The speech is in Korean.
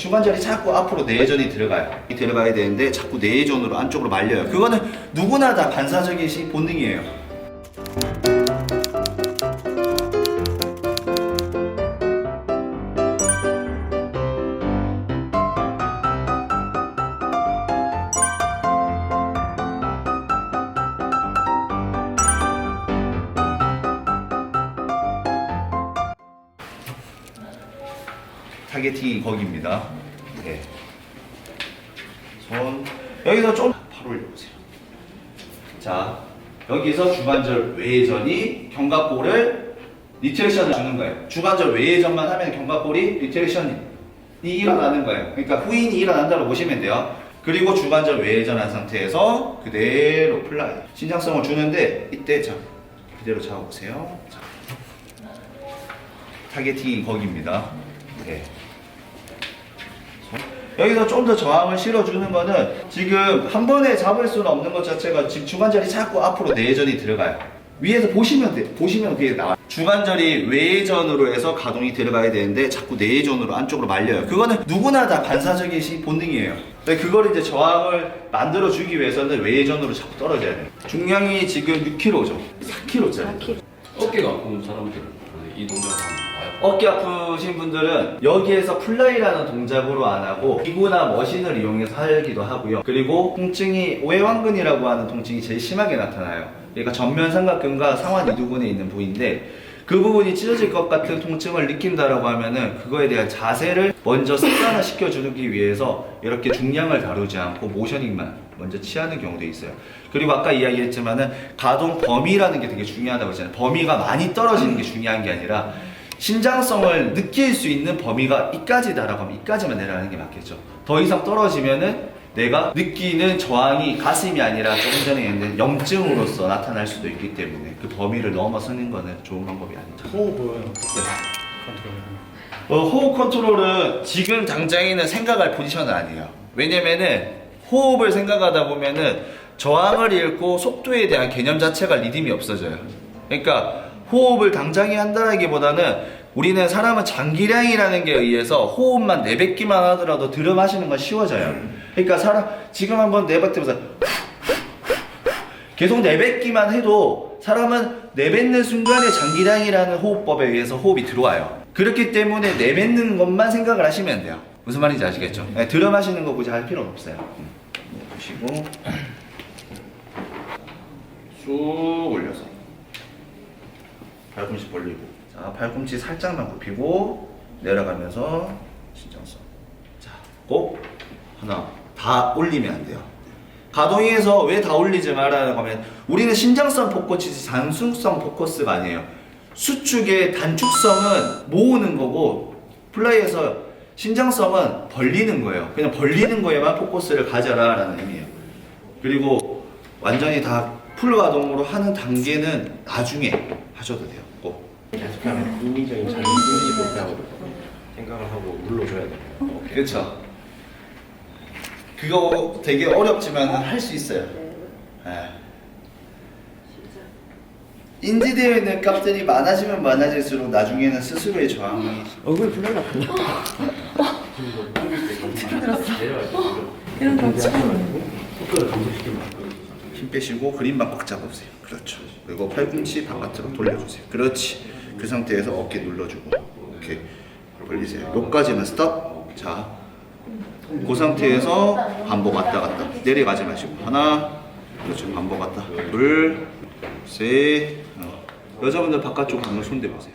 주관절이 자꾸 앞으로 내전이 들어가요. 이 들어가야 되는데 자꾸 내전으로 안쪽으로 말려요. 그거는 누구나 다 반사적인 시- 본능이에요. 타겟팅이 거기입니다. 네. 손 여기서 좀 바로 올려보세요. 자 여기서 주관절 외전이 견갑골을 리트렉션을 주는 거예요. 주관절 외전만 하면 견갑골이 리트렉션이 일어나는 거예요. 그러니까 후인이 일어난다고 보시면 돼요. 그리고 주관절 외전한 상태에서 그대로 플라이 신장성을 주는데 이때 자 그대로 잡아보세요. 자. 타겟팅이 거기입니다. 네. 여기서 좀 더 저항을 실어주는 거는 지금 한 번에 잡을 수는 없는 것 자체가 지금 주관절이 자꾸 앞으로 내전이 들어가요. 위에서 보시면 돼. 보시면 그게 나와. 주관절이 외전으로 해서 가동이 들어가야 되는데 자꾸 내전으로 안쪽으로 말려요. 그거는 누구나 다 반사적인 시- 본능이에요. 근데 그걸 이제 저항을 만들어 주기 위해서는 외전으로 자꾸 떨어져야 돼요. 중량이 지금 6kg죠. 4kg짜리. 어깨가 아픈 사람들은 이 동작을 하면? 어깨 아프신 분들은 여기에서 플라이라는 동작으로 안 하고 기구나 머신을 이용해서 하기도 하고요. 그리고 통증이 오해왕근이라고 하는 통증이 제일 심하게 나타나요. 그러니까 전면 삼각근과 상완 이두근에 있는 부위인데 그 부분이 찢어질 것 같은 통증을 느낀다라고 하면은 그거에 대한 자세를 먼저 습관화 시켜주기 위해서 이렇게 중량을 다루지 않고 모셔닝만 먼저 취하는 경우도 있어요. 그리고 아까 이야기했지만은 가동 범위라는 게 되게 중요하다고 했잖아요. 범위가 많이 떨어지는 게 중요한 게 아니라 신장성을 느낄 수 있는 범위가 이까지다라고 하면 이까지만 내려가는 게 맞겠죠. 더 이상 떨어지면은 내가 느끼는 저항이 가슴이 아니라 조금 전에 얘기했는 염증으로서 나타날 수도 있기 때문에 그 범위를 넘어서는 거는 좋은 방법이 아니죠. 호흡은 네. 컨트롤 어, 호흡 컨트롤은 지금 당장에는 생각할 포지션은 아니에요. 왜냐면은 호흡을 생각하다 보면은 저항을 잃고 속도에 대한 개념 자체가 리듬이 없어져요. 그러니까 호흡을 당장에 한다라기보다는 우리는 사람은 장기량이라는 게 의해서 호흡만 내뱉기만 하더라도 들어 마시는 건 쉬워져요. 그러니까 사람 지금 한번 내뱉으면서 계속 내뱉기만 해도 사람은 내뱉는 순간에 장기량이라는 호흡법에 의해서 호흡이 들어와요. 그렇기 때문에 내뱉는 것만 생각을 하시면 돼요. 무슨 말인지 아시겠죠? 네, 들어 마시는 거 굳이 할 필요는 없어요. 음. 네, 보시고 쑥 올려서 팔꿈치 벌리고 자 팔꿈치 살짝만 굽히고 내려가면서 신장성 자꼭 하나 다 올리면 안 돼요. 가동에서 왜 다 올리지 말라는 거면 우리는 신장성 포커스지 단순성 포커스가 아니에요. 수축의 단축성은 모으는 거고 플라이에서 신장성은 벌리는 거예요. 그냥 벌리는 거에만 포커스를 가져라 라는 의미예요. 그리고 완전히 다 풀 가동으로 하는 단계는 나중에 하셔도 돼요. 꼭. 계속하면 인위적인 자기 인지 못하고 생각을 하고 눌러줘야 돼요. 그렇죠. 그거 되게 어렵지만 할 수 있어요. 예. 인지되어 있는 값들이 많아지면 많아질수록 나중에는 스스로의 저항이 얼굴 불러나 이런 거 처음 힘 빼시고 그림만 꽉 잡아보세요. 그렇죠. 그리고 팔꿈치 바깥으로 돌려주세요. 그렇지. 그 상태에서 어깨 눌러주고 이렇게 벌리세요. 여기까지는 스톱. 자, 그 상태에서 반복 왔다 갔다 내려가지 마시고 하나, 그렇죠. 반복 왔다. 둘, 셋. 어. 여자분들 바깥쪽 한번 손대 보세요.